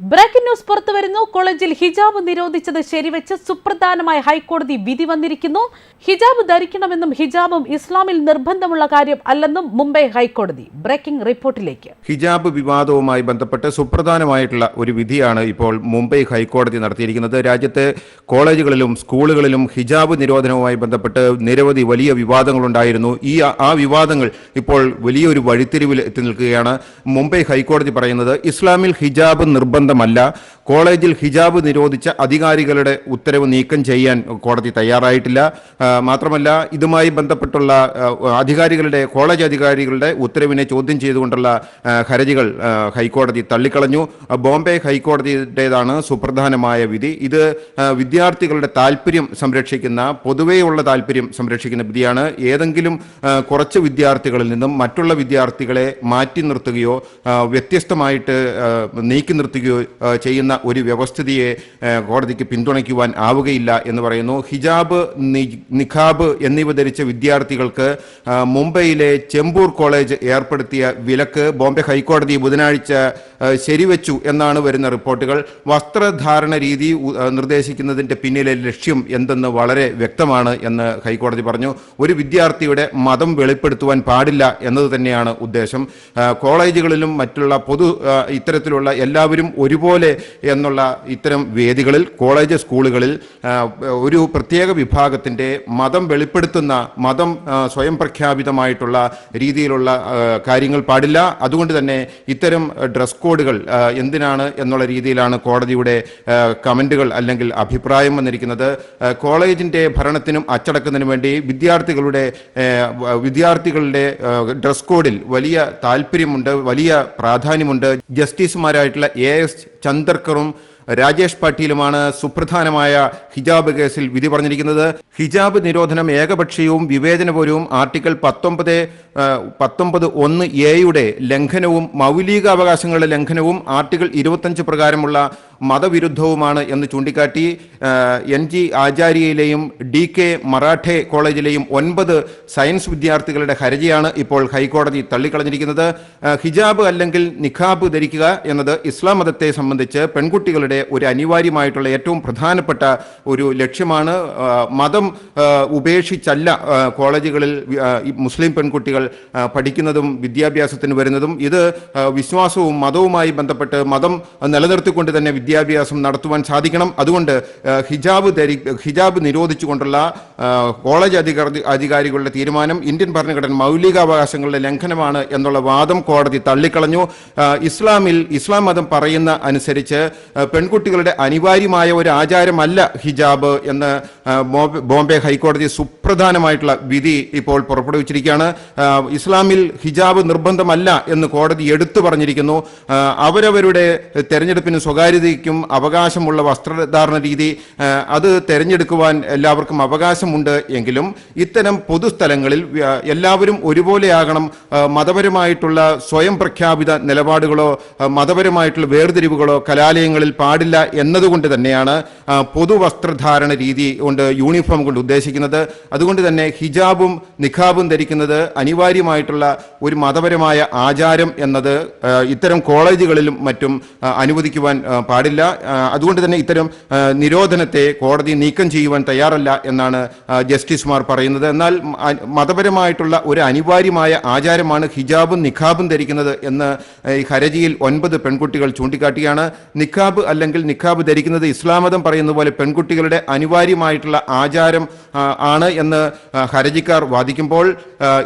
Breaking news പുറത്തു വരുന്നു കോളേജിൽ ഹിജാബ് നിരോധിച്ചത് ശരിവെച്ച് സുപ്രധാനമായ ഹൈക്കോടതി വിധി വന്നിരിക്കുന്നു. ഹിജാബ് ധരിക്കണമെന്നും ഹിജാബും ഇസ്ലാമിൽ നിർബന്ധമുള്ള കാര്യം അല്ലെന്നും മുംബൈ ഹൈക്കോടതി. ബ്രേക്കിംഗ് റിപ്പോർട്ടിലേക്ക്. ഹിജാബ് വിവാദവുമായി ബന്ധപ്പെട്ട് സുപ്രധാനമായിട്ടുള്ള ഒരു വിധിയാണ് ഇപ്പോൾ മുംബൈ ഹൈക്കോടതി നടത്തിയിരിക്കുന്നത്. രാജ്യത്തെ കോളേജുകളിലും സ്കൂളുകളിലും ഹിജാബ് നിരോധനവുമായി ബന്ധപ്പെട്ട് നിരവധി വലിയ വിവാദങ്ങളുണ്ടായിരുന്നു. ഈ ആ- വിവാദങ്ങൾ ഇപ്പോൾ വലിയൊരു വഴിത്തിരിവിൽ എത്തി നിൽക്കുകയാണ് മുംബൈ ഹൈക്കോടതി പറയുന്നത്. ഇസ്ലാമിൽ ഹിജാബ് നിർബന്ധമല്ല കോളേജിൽ ഹിജാബ് നിരോധിച്ച അധികാരികളുടെ ഉത്തരവ് നീക്കം ചെയ്യാൻ കോടതി തയ്യാറായിട്ടില്ല. മാത്രമല്ല ഇതുമായി ബന്ധപ്പെട്ടുള്ള അധികാരികളുടെ കോളേജ് അധികാരികളുടെ ഉത്തരവിനെ ചോദ്യം ചെയ്തുകൊണ്ടുള്ള ഹർജികൾ ഹൈക്കോടതി തള്ളിക്കളഞ്ഞു. ബോംബെ ഹൈക്കോടതിയുടേതാണ് സുപ്രധാനമായ വിധി. ഇത് വിദ്യാർത്ഥികളുടെ താല്പര്യം സംരക്ഷിക്കുന്ന പൊതുവെയുള്ള താല്പര്യം സംരക്ഷിക്കുന്ന വിധിയാണ്. ഏതെങ്കിലും കുറച്ച് വിദ്യാർത്ഥികളിൽ നിന്നും മറ്റുള്ള വിദ്യാർത്ഥികളെ മാറ്റി നിർത്തുകയോ വ്യത്യസ്തമായിട്ട് നീക്കി നിർത്തുകയോ ചെയ്യുന്ന ഒരു വ്യവസ്ഥിതിയെ കോടതിക്ക് പിന്തുണയ്ക്കുവാൻ ആവുകയില്ല എന്ന് പറയുന്നു. ഹിജാബ് നിഖാബ് എന്നിവ ധരിച്ച വിദ്യാർത്ഥികൾക്ക് മുംബൈയിലെ ചെമ്പൂർ കോളേജ് ഏർപ്പെടുത്തിയ വിലക്ക് ബോംബെ ഹൈക്കോടതി ബുധനാഴ്ച ശരിവെച്ചു എന്നാണ് വരുന്ന റിപ്പോർട്ടുകൾ. വസ്ത്രധാരണ രീതി നിർദ്ദേശിക്കുന്നതിന്റെ പിന്നിലെ ലക്ഷ്യം എന്തെന്ന് വളരെ വ്യക്തമാണ് എന്ന് ഹൈക്കോടതി പറഞ്ഞു. ഒരു വിദ്യാർത്ഥിയുടെ മതം വെളിപ്പെടുത്തുവാൻ പാടില്ല എന്നത് തന്നെയാണ് ഉദ്ദേശം. കോളേജുകളിലും മറ്റുള്ള പൊതു ഇത്തരത്തിലുള്ള എല്ലാവരും ഒരുപോലെ എന്നുള്ള ഇത്തരം വേദികളിൽ കോളേജ് സ്കൂളുകളിൽ ഒരു പ്രത്യേക വിഭാഗത്തിന്റെ മതം വെളിപ്പെടുത്തുന്ന മതം സ്വയം പ്രഖ്യാപിതമായിട്ടുള്ള രീതിയിലുള്ള കാര്യങ്ങൾ പാടില്ല. അതുകൊണ്ട് തന്നെ ഇത്തരം ഡ്രസ് കോഡുകൾ എന്തിനാണ് എന്നുള്ള രീതിയിലാണ് കോടതിയുടെ കമന്റുകൾ അല്ലെങ്കിൽ അഭിപ്രായം വന്നിരിക്കുന്നത്. കോളേജിന്റെ ഭരണത്തിനും അച്ചടക്കത്തിനും വേണ്ടി വിദ്യാർത്ഥികളുടെ വിദ്യാർത്ഥികളുടെ ഡ്രസ് കോഡിൽ വലിയ താല്പര്യമുണ്ട് വലിയ പ്രാധാന്യമുണ്ട്. ജസ്റ്റിസുമാരായിട്ടുള്ള എ എസ് ചന്ദർക്കറും രാജേഷ് പാട്ടീലുമാണ് സുപ്രധാനമായ ഹിജാബ് കേസിൽ വിധി പറഞ്ഞിരിക്കുന്നത്. ഹിജാബ് നിരോധനം ഏകപക്ഷീയവും വിവേചനപരവും ആർട്ടിക്കിൾ പത്തൊമ്പത് പത്തൊമ്പത് ഒന്ന് എയുടെ ലംഘനവും മൗലികാവകാശങ്ങളുടെ ലംഘനവും ആർട്ടിക്കിൾ ഇരുപത്തഞ്ച് പ്രകാരമുള്ള മതവിരുദ്ധവുമാണ് എന്ന് ചൂണ്ടിക്കാട്ടി. എൻ ജി ആചാര്യയിലെയും ഡി കെ മറാഠെ കോളേജിലെയും ഒൻപത് സയൻസ് വിദ്യാർത്ഥികളുടെ ഹർജിയാണ് ഇപ്പോൾ ഹൈക്കോടതി തള്ളിക്കളഞ്ഞിരിക്കുന്നത്. ഹിജാബ് അല്ലെങ്കിൽ നിഖാബ് ധരിക്കുക എന്നത് ഇസ്ലാം മതത്തെ സംബന്ധിച്ച് പെൺകുട്ടികളുടെ ഒരു അനിവാര്യമായിട്ടുള്ള ഏറ്റവും പ്രധാനപ്പെട്ട ഒരു ലക്ഷ്യമാണ് മതം ഉപേക്ഷിച്ചല്ല കോളേജുകളിൽ മുസ്ലിം പെൺകുട്ടികൾ പഠിക്കുന്നതും വിദ്യാഭ്യാസത്തിന് വരുന്നതും. ഇത് വിശ്വാസവും മതവുമായി ബന്ധപ്പെട്ട് മതം നിലനിർത്തിക്കൊണ്ട് തന്നെ വിദ്യാഭ്യാസം നടത്തുവാൻ സാധിക്കണം. അതുകൊണ്ട് ഹിജാബ് ധരി ഹിജാബ് നിരോധിച്ചുകൊണ്ടുള്ള കോളേജ് അധികാരി അധികാരികളുടെ തീരുമാനം ഇന്ത്യൻ ഭരണഘടന മൗലികാവകാശങ്ങളുടെ ലംഘനമാണ് എന്നുള്ള വാദം കോടതി തള്ളിക്കളഞ്ഞു. ഇസ്ലാമിൽ ഇസ്ലാം മതം പറയുന്ന അനുസരിച്ച് ആ, പെൺകുട്ടികളുടെ അനിവാര്യമായ ഒരു ആചാരമല്ല ഹിജാബ് എന്ന് ബോംബെ- ഹൈക്കോടതി സുപ്രധാനമായിട്ടുള്ള വിധി ഇപ്പോൾ പുറപ്പെടുവിച്ചിരിക്കുകയാണ്. ഇസ്ലാമിൽ ഹിജാബ് നിർബന്ധമല്ല എന്ന് കോടതി എടുത്തു പറഞ്ഞിരിക്കുന്നു. അവരവരുടെ തെരഞ്ഞെടുപ്പിന് സ്വകാര്യതയ്ക്കും അവകാശമുള്ള വസ്ത്രധാരണ രീതി അത് തെരഞ്ഞെടുക്കുവാൻ എല്ലാവർക്കും അവകാശമുണ്ട് എങ്കിലും ഇത്തരം പൊതുസ്ഥലങ്ങളിൽ എല്ലാവരും ഒരുപോലെയാകണം മതപരമായിട്ടുള്ള സ്വയം പ്രഖ്യാപിത നിലപാടുകളോ മതപരമായിട്ടുള്ള വേർതിരിവുകളോ കലാലയങ്ങളിൽ പാടില്ല എന്നതുകൊണ്ട് തന്നെയാണ് പൊതുവസ്ത്രധാരണ രീതി കൊണ്ട് യൂണിഫോം കൊണ്ട് ഉദ്ദേശിക്കുന്നത്. അതുകൊണ്ട് തന്നെ ഹിജാബും നിഖാബും ധരിക്കുന്നത് അനിവാര്യമായിട്ടുള്ള ഒരു മതപരമായ ആചാരം എന്നത് ഇത്തരം കോളേജുകളിലും മറ്റും അനുവദിക്കുവാൻ പാടില്ല. അതുകൊണ്ട് തന്നെ ഇത്തരം നിരോധനത്തെ കോടതി നീക്കം ചെയ്യുവാൻ തയ്യാറല്ല എന്നാണ് ജസ്റ്റിസുമാർ പറയുന്നത്. എന്നാൽ മതപരമായിട്ടുള്ള ഒരു അനിവാര്യമായ ആചാരമാണ് ഹിജാബും നിഖാബും ധരിക്കുന്നത് എന്ന് ഹരജിയിൽ ഒൻപത് പെൺകുട്ടികൾ ചൂണ്ടിക്കാട്ടിയാണ്. നിഖാബ് അല്ലെങ്കിൽ നിഖാബ് ധരിക്കുന്നത് ഇസ്ലാം മതം പറയുന്ന പോലെ പെൺകുട്ടികളുടെ അനിവാര്യമായിട്ടുള്ള ആചാരം ആണ് എന്ന് ഹരജിക്കാർ വാദിക്കുമ്പോൾ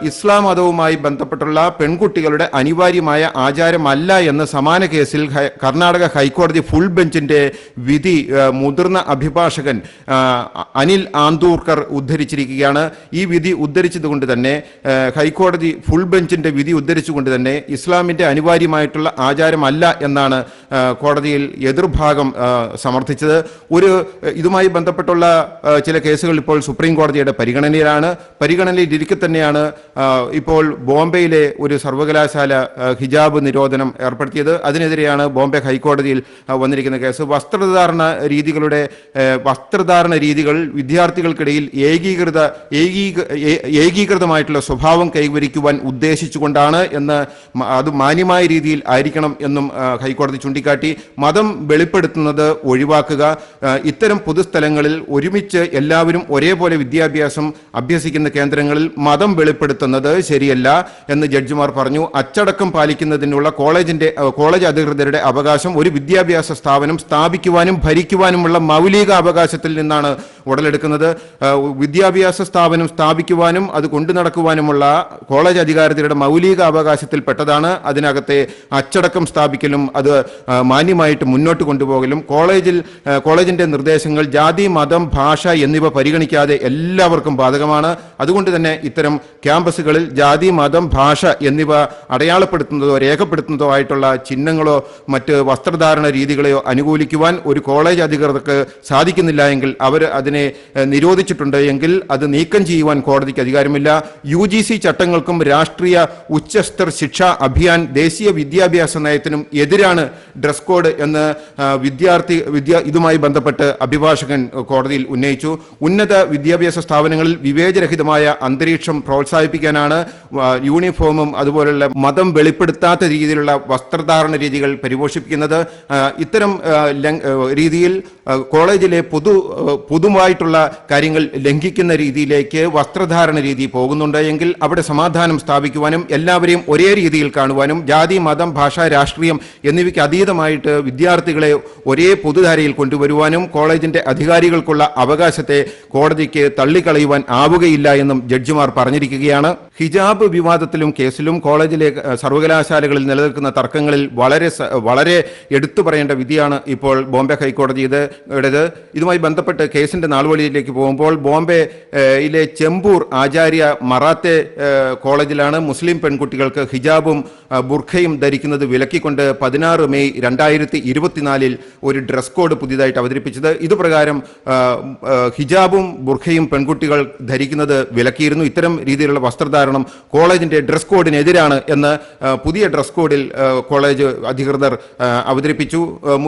ഇസ്ലാം മതവുമായി ബന്ധപ്പെട്ടുള്ള പെൺകുട്ടികളുടെ അനിവാര്യമായ ആചാരമല്ല എന്ന് സമാന കേസിൽ കർണാടക ഹൈക്കോടതി ഫുൾ ബെഞ്ചിന്റെ വിധി മുതിർന്ന അഭിഭാഷകൻ അനിൽ ആന്തൂർക്കർ ഉദ്ധരിച്ചിരിക്കുകയാണ്. ഈ വിധി ഉദ്ധരിച്ചതുകൊണ്ട് തന്നെ ഹൈക്കോടതി ഫുൾ ബെഞ്ചിന്റെ വിധി ഉദ്ധരിച്ചുകൊണ്ട് തന്നെ ഇസ്ലാമിന്റെ അനിവാര്യമായിട്ടുള്ള ആചാരമല്ല എന്നാണ് കോടതിയിൽ എതിർഭാഗം ആ, സമർത്ഥിച്ചത്. ഒരു ഇതുമായി ബന്ധപ്പെട്ടുള്ള ചില കേസുകൾ ഇപ്പോൾ സുപ്രീം കോടതിയുടെ പരിഗണനയിലാണ്. പരിഗണനയിലിരിക്കെ തന്നെയാണ് ഇപ്പോൾ ബോംബെയിലെ ഒരു സർവകലാശാല ഹിജാബ് നിരോധനം ഏർപ്പെടുത്തിയത്. അതിനെതിരെയാണ് ബോംബെ ഹൈക്കോടതിയിൽ വന്നിരിക്കുന്ന കേസ്. വസ്ത്രധാരണ രീതികളുടെ വസ്ത്രധാരണ രീതികൾ വിദ്യാർത്ഥികൾക്കിടയിൽ ഏകീകൃത ഏകീകൃതമായിട്ടുള്ള സ്വഭാവം കൈവരിക്കുവാൻ ഉദ്ദേശിച്ചുകൊണ്ടാണ് എന്ന് അത് മാന്യമായ രീതിയിൽ ആയിരിക്കണം എന്നും ഹൈക്കോടതി ചൂണ്ടിക്കാട്ടി. മതം വെളിപ്പെടുത്തുന്നത് ഒഴിവാക്കുക. ഇത്തരം പൊതുസ്ഥലങ്ങളിൽ ഒരുമിച്ച് എല്ലാവരും ഒരേപോലെ വിദ്യാഭ്യാസം അഭ്യസിക്കുന്ന കേന്ദ്രങ്ങളിൽ മതം വെളിപ്പെടുത്തുന്നത് ശരിയല്ല എന്ന് ജഡ്ജിമാർ പറഞ്ഞു. അച്ചടക്കം പാലിക്കുന്നതിനുള്ള കോളേജിന്റെ കോളേജ് അധികൃതരുടെ അവകാശം ഒരു വിദ്യാഭ്യാസ സ്ഥാപനം സ്ഥാപിക്കുവാനും ഭരിക്കുവാനുമുള്ള മൗലിക അവകാശത്തിൽ നിന്നാണ് ഉടലെടുക്കുന്നത്. വിദ്യാഭ്യാസ സ്ഥാപനം സ്ഥാപിക്കുവാനും അത് കൊണ്ടു നടക്കുവാനുമുള്ള കോളേജ് അധികാരത്തിലൂടെ മൗലിക അവകാശത്തിൽ പെട്ടതാണ് അതിനകത്തെ അച്ചടക്കം സ്ഥാപിക്കലും അത് മാന്യമായിട്ട് മുന്നോട്ട് കൊണ്ടുപോകലും. കോളേജിൽ കോളേജിന്റെ നിർദ്ദേശങ്ങൾ ജാതി മതം ഭാഷ എന്നിവ പരിഗണിക്കാതെ എല്ലാവർക്കും ബാധകമാണ്. അതുകൊണ്ട് തന്നെ ഇത്തരം ക്യാമ്പസുകളിൽ ജാതി മതം ഭാഷ എന്നിവ അടയാളപ്പെടുത്തുന്നതോ രേഖപ്പെടുത്തുന്നതോ ആയിട്ടുള്ള ചിഹ്നങ്ങളോ മറ്റ് വസ്ത്രധാരണ രീതികളെയോ അനുകൂലിക്കുവാൻ ഒരു കോളേജ് അധികൃതർക്ക് സാധിക്കുന്നില്ല എങ്കിൽ അവർ അതിനെ ഏഹ്, നിരോധിച്ചിട്ടുണ്ട് എങ്കിൽ അത് നീക്കം ചെയ്യുവാൻ കോടതിക്ക് അധികാരമില്ല. യു ജി സി ചട്ടങ്ങൾക്കും രാഷ്ട്രീയ ഉച്ചസ്തർ ശിക്ഷാ അഭിയാൻ ദേശീയ വിദ്യാഭ്യാസ നയത്തിനും എതിരാണ് ഡ്രസ് കോഡ് എന്ന് വിദ്യാർത്ഥി വിദ്യ ഇതുമായി ബന്ധപ്പെട്ട് അഭിഭാഷകൻ കോടതിയിൽ ഉന്നയിച്ചു. ഉന്നത വിദ്യാഭ്യാസ സ്ഥാപനങ്ങളിൽ വിവേചരഹിതമായ അന്തരീക്ഷം പ്രോത്സാഹിപ്പിക്കാനാണ് യൂണിഫോമും അതുപോലുള്ള മതം വെളിപ്പെടുത്താത്ത രീതിയിലുള്ള വസ്ത്രധാരണ രീതികൾ പരിപോഷിപ്പിക്കുന്നത്. ഇത്തരം രീതിയിൽ കോളേജിലെ പൊതു ആ, പൊതുവായിട്ടുള്ള കാര്യങ്ങൾ ലംഘിക്കുന്ന രീതിയിലേക്ക് വസ്ത്രധാരണ രീതി പോകുന്നുണ്ട് എങ്കിൽ അവിടെ സമാധാനം സ്ഥാപിക്കുവാനും എല്ലാവരെയും ഒരേ രീതിയിൽ കാണുവാനും ജാതി മതം ഭാഷ രാഷ്ട്രീയം എന്നിവയ്ക്ക് അതീതമായിട്ട് വിദ്യാർത്ഥികളെ ഒരേ പൊതുധാരയിൽ കൊണ്ടുവരുവാനും കോളേജിന്റെ അധികാരികൾക്കുള്ള അവകാശത്തെ കോടതിക്ക് തള്ളിക്കളയുവാൻ ആവുകയില്ല എന്നും ജഡ്ജിമാർ പറഞ്ഞിരിക്കുകയാണ്. ഹിജാബ് വിവാദത്തിലും കേസിലും കോളേജിലെ സർവകലാശാലകളിൽ നിലനിൽക്കുന്ന തർക്കങ്ങളിൽ വളരെ വളരെ എടുത്തു പറയേണ്ട വിധിയാണ് ഇപ്പോൾ ബോംബെ ഹൈക്കോടതി ഇത് ഇതുമായി ബന്ധപ്പെട്ട് കേസിന്റെ നാൾവഴിയിലേക്ക് പോകുമ്പോൾ ബോംബെ യിലെ ചെമ്പൂർ ആചാര്യ മറാത്തെ കോളേജിലാണ് മുസ്ലിം പെൺകുട്ടികൾക്ക് ഹിജാബും ബുർഖയും ധരിക്കുന്നത് വിലക്കിക്കൊണ്ട് പതിനാറ് മെയ് രണ്ടായിരത്തി ഇരുപത്തിനാലിൽ ഒരു ഡ്രസ് കോഡ് പുതിയതായിട്ട് അവതരിപ്പിച്ചത്. ഇതുപ്രകാരം ഹിജാബും ബുർഖയും പെൺകുട്ടികൾ ധരിക്കുന്നത് വിലക്കിയിരുന്നു. ഇത്തരം രീതിയിലുള്ള വസ്ത്രധാരണം കോളേജിന്റെ ഡ്രസ് കോഡിനെതിരാണ് എന്ന് പുതിയ ഡ്രസ് കോഡിൽ കോളേജ് അധികൃതർ അവതരിപ്പിച്ചു.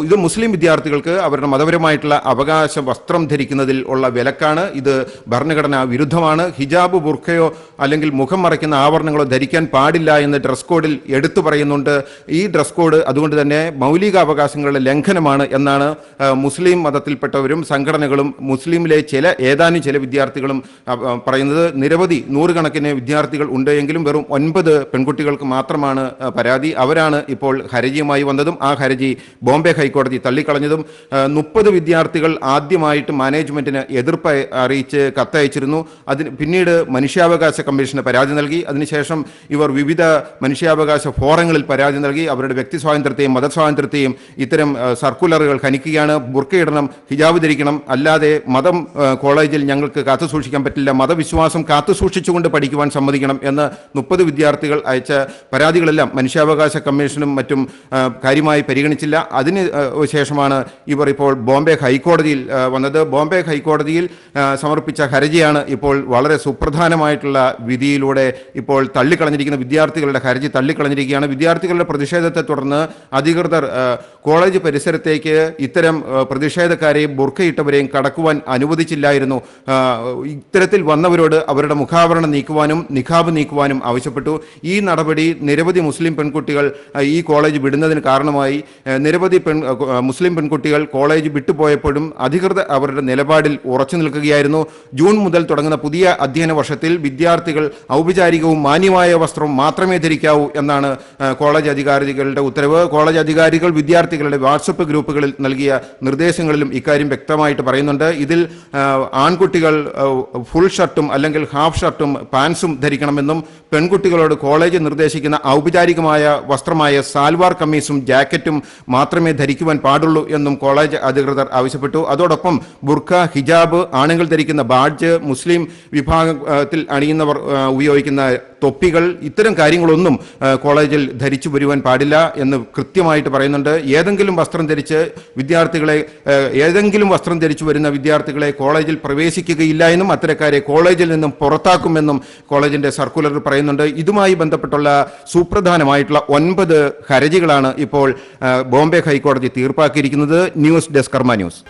ഇത് മുസ്ലിം വിദ്യാർത്ഥികൾക്ക് അവരുടെ മതപരമായിട്ടുള്ള അവകാശ വസ്ത്രം ധരിക്കുന്നതിൽ ഉള്ള വിലക്കാണ്. ഇത് ഭരണഘടനാ വിരുദ്ധമാണ്. ഹിജാബ് ബുർഖയോ അല്ലെങ്കിൽ മുഖം മറയ്ക്കുന്ന ആവരണങ്ങളോ ധരിക്കാൻ പാടില്ല എന്ന് ഡ്രസ് കോഡിൽ എടുത്തു പറയുന്നുണ്ട്. ഈ ഡ്രസ് കോഡ് അതുകൊണ്ട് തന്നെ മൗലിക അവകാശങ്ങളുടെ ലംഘനമാണ് എന്നാണ് മുസ്ലിം മതത്തിൽപ്പെട്ടവരും സംഘടനകളും മുസ്ലിമിലെ ചില ഏതാനും ചില വിദ്യാർത്ഥികളും പറയുന്നത് നിരവധി നൂറുകണക്കിന് വിദ്യാർത്ഥികൾ ഉണ്ട് എങ്കിലും വെറും ഒൻപത് പെൺകുട്ടികൾക്ക് മാത്രമാണ് പരാതി. അവരാണ് ഇപ്പോൾ ഹരജിയുമായി വന്നതും ആ ഹരജി ബോംബെ ഹൈക്കോടതി തള്ളിക്കളഞ്ഞതും. മുപ്പത് വിദ്യാർത്ഥികൾ ആദ്യമായിട്ട് മാനേജ്മെന്റിന് എതിർപ്പ് അറിയിച്ച് കത്തയച്ചിരുന്നു. അതിന് പിന്നീട് മനുഷ്യാവകാശ കമ്മീഷന് പരാതി നൽകി. അതിനുശേഷം ഇവർ വിവിധ മനുഷ്യാവകാശ ഫോറങ്ങളിൽ പരാതി നൽകി. അവരുടെ വ്യക്തി സ്വാതന്ത്ര്യത്തെയും മതസ്വാതന്ത്ര്യത്തെയും ഇത്തരം സർക്കുലറുകൾ ഖനിക്കുകയാണ്. ബുർക്കയിടണം ഹിജാബ് ധരിക്കണം. അല്ലാതെ മതം കോളേജിൽ ഞങ്ങൾക്ക് കാത്തു സൂക്ഷിക്കാൻ പറ്റില്ല. മതവിശ്വാസം കാത്തു സൂക്ഷിച്ചുകൊണ്ട് പഠിക്കുവാൻ സമ്മതിക്കണം എന്ന് മുപ്പത് വിദ്യാർത്ഥികൾ അയച്ച പരാതികളെല്ലാം മനുഷ്യാവകാശ കമ്മീഷനും മറ്റും കാര്യമായി പരിഗണിച്ചില്ല. അതിന് ശേഷമാണ് ഇവർ ഇപ്പോൾ ബോംബെ ഹൈക്കോടതിയിൽ വന്നത്. ബോംബെ ഹൈക്കോടതിയിൽ സമർപ്പിച്ച ഹർജിയാണ് ഇപ്പോൾ വളരെ സുപ്രധാനമായിട്ടുള്ള വിധിയിലൂടെ ഇപ്പോൾ തള്ളിക്കളഞ്ഞിരിക്കുന്ന വിദ്യാർത്ഥികളുടെ ഹർജി തള്ളിക്കളഞ്ഞിരിക്കുകയാണ്. വിദ്യാർത്ഥികളുടെ പ്രതിഷേധത്തെ തുടർന്ന് അധികൃതർ കോളേജ് പരിസരത്തേക്ക് ഇത്തരം പ്രതിഷേധക്കാരെയും ബുർക്കയിട്ടവരെയും കടക്കുവാൻ അനുവദിച്ചില്ലായിരുന്നു. ഇത്തരത്തിൽ വന്നവരോട് അവരുടെ മുഖാവരണം നീക്കുവാനും നിഖാബ് നീക്കുവാനും ആവശ്യപ്പെട്ടു. ഈ നടപടി നിരവധി മുസ്ലിം പെൺകുട്ടികൾ ഈ കോളേജ് വിടുന്നതിന് കാരണമായി. നിരവധി പെൺ മുസ്ലിം പെൺകുട്ടികൾ കോളേജ് വിട്ടുപോയപ്പോഴും അധികൃതർ അവരുടെ നിലപാടിൽ ഉറച്ചു നിൽക്കുകയായിരുന്നു. ജൂൺ മുതൽ തുടങ്ങുന്ന പുതിയ അധ്യയന വർഷത്തിൽ വിദ്യാർത്ഥികൾ ഔപചാരികവും മാന്യമായ വസ്ത്രം മാത്രമേ ധരിക്കാവൂ എന്നാണ് കോളേജ് അധികാരികളുടെ ഉത്തരവ്. കോളേജ് അധികാരികൾ വിദ്യാർത്ഥികളുടെ വാട്സപ്പ് ഗ്രൂപ്പുകളിൽ നൽകിയ നിർദ്ദേശങ്ങളിലും ഇക്കാര്യം വ്യക്തമായിട്ട് പറയുന്നുണ്ട്. ഇതിൽ ആൺകുട്ടികൾ ഫുൾ ഷർട്ടും അല്ലെങ്കിൽ ഹാഫ് ഷർട്ടും പാൻസും ധരിക്കണമെന്നും പെൺകുട്ടികളോട് കോളേജ് നിർദ്ദേശിക്കുന്ന ഔപചാരികമായ വസ്ത്രമായ സാൽവാർ കമ്മീസും ജാക്കറ്റും മാത്രമേ ധരിക്കുവാൻ പാടുള്ളൂ എന്നും കോളേജ് അധികൃതർ ആവശ്യപ്പെട്ടു. അതോടൊപ്പം ബുർഖ ഹിജാബ് ആണുങ്ങൾ ധരിക്കുന്ന ബാഡ്ജ് മുസ്ലിം വിഭാഗത്തിൽ അണിയുന്നവർ ഉപയോഗിക്കുന്ന തൊപ്പികൾ ഇത്തരം കാര്യങ്ങളൊന്നും കോളേജിൽ ധരിച്ചു വരുവാൻ പാടില്ല എന്ന് കൃത്യമായിട്ട് പറയുന്നുണ്ട്. ഏതെങ്കിലും വസ്ത്രം ധരിച്ച് വിദ്യാർത്ഥികളെ ഏതെങ്കിലും വസ്ത്രം ധരിച്ചു വരുന്ന വിദ്യാർത്ഥികളെ കോളേജിൽ പ്രവേശിക്കുകയില്ല എന്നും അത്തരക്കാരെ കോളേജിൽ നിന്നും പുറത്താക്കുമെന്നും കോളേജിന്റെ സർക്കുലർ പറയുന്നുണ്ട്. ഇതുമായി ബന്ധപ്പെട്ടുള്ള സുപ്രധാനമായിട്ടുള്ള ഒൻപത് ഹരജികളാണ് ഇപ്പോൾ ബോംബെ ഹൈക്കോടതി തീർപ്പാക്കിയിരിക്കുന്നത്. News ഡെസ്കർമ news.